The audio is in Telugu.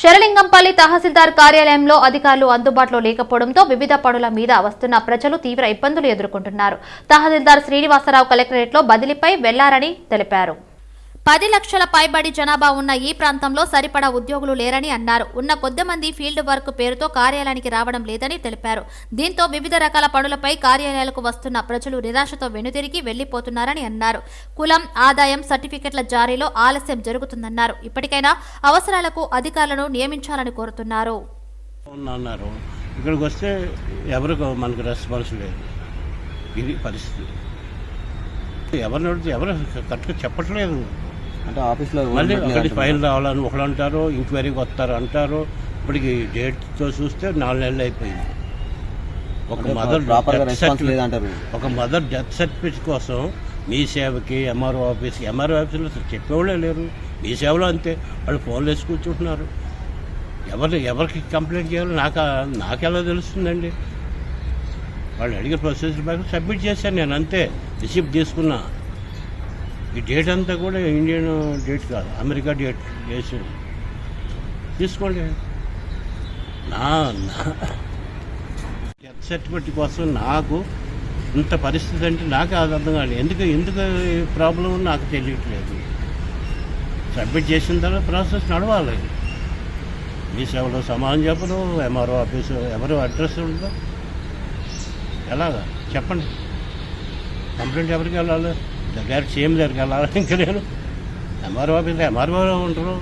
శరలింగంపల్లి తహసీల్దార్ కార్యాలయంలో అధికారులు అందుబాటులో లేకపోవడంతో వివిధ పనుల మీద వస్తున్న ప్రజలు తీవ్ర ఇబ్బందులు ఎదుర్కొంటున్నారు. తహసీల్దార్ శ్రీనివాసరావు కలెక్టరేట్లో బదిలీపై వెళ్ళారని తెలిపారు. పది లక్షల పైబడి జనాభా ఉన్న ఈ ప్రాంతంలో సరిపడా ఉద్యోగులు లేరని అన్నారు. ఉన్న కొద్ది మంది ఫీల్డ్ వర్క్ పేరుతో కార్యాలయానికి రావడం లేదని తెలిపారు. దీంతో వివిధ రకాల పనులపై కార్యాలయాలకు వస్తున్న ప్రజలు నిరాశతో వెనుతిరిగి వెళ్ళిపోతున్నారని అన్నారు. కులం ఆదాయం సర్టిఫికెట్ల జారీలో ఆలస్యం జరుగుతుందన్నారు. ఇప్పటికైనా అవసరాలకు అధికారులను నియమించాలని కోరుతున్నారు. ఇక్కడికి వస్తే ఎవరికి మనకు రెస్పాన్స్ లేదు. ఇది పరిస్థితి. ఎవరిని ఎవరు కరెక్ట్గా చెప్పట్లేదు. అంటే ఆఫీస్లో మళ్ళీ అంటున్నారు. ఫైల్ రావాలని ఒకళ్ళు అంటారు ఎంక్వైరీకి వస్తారు అంటారు ఇప్పటికి డేట్తో చూస్తే నాలుగు నెలలు అయిపోయింది. ఒక మదర్ లేదంటారు. ఒక మదర్ డెత్ సర్టిఫికేట్ కోసం మీ సేవకి ఎంఆర్ఓ ఆఫీస్కి ఎంఆర్ఓ ఆఫీస్లో చెప్పేవాళ్ళే లేరు. మీ సేవలో అంతే. వాళ్ళు ఫోన్లు వేసి కూర్చుంటున్నారు. ఎవరు ఎవరికి కంప్లైంట్ చేయాలో నాకు నాకెలా తెలుస్తుందండి? వాళ్ళు అడిగే ప్రొసెసర్ బ్యాగ్ సబ్మిట్ చేశాను నేను అంతే. రిసిప్ట్ తీసుకున్నా. ఈ డేట్ అంతా కూడా ఇండియన్ డేట్ కాదు అమెరికా డేట్ చేసి తీసుకోండి. నా డెత్ సర్టిఫికెట్ కోసం నాకు ఇంత పరిస్థితి అంటే నాకు అది అర్థం కాదు ఎందుకు ఎందుకు ప్రాబ్లం నాకు తెలియట్లేదు. సబ్మిట్ చేసిన తర్వాత ప్రాసెస్ నడవాలి. మీ సేవలో సమానం చెప్పరు ఎంఆర్ఓ ఆఫీసు ఎవరు అడ్రస్ ఉందో? ఎలాగా? చెప్పండి. కంప్లైంట్ ఎవరికి వెళ్ళాలి? డైరెక్ట్ సీఎం దగ్గరికి వెళ్ళాలి ఇంకా నేను ఎంఆర్ఓ ఆఫీస్ ఎంఆర్ఓ ఉంటారు?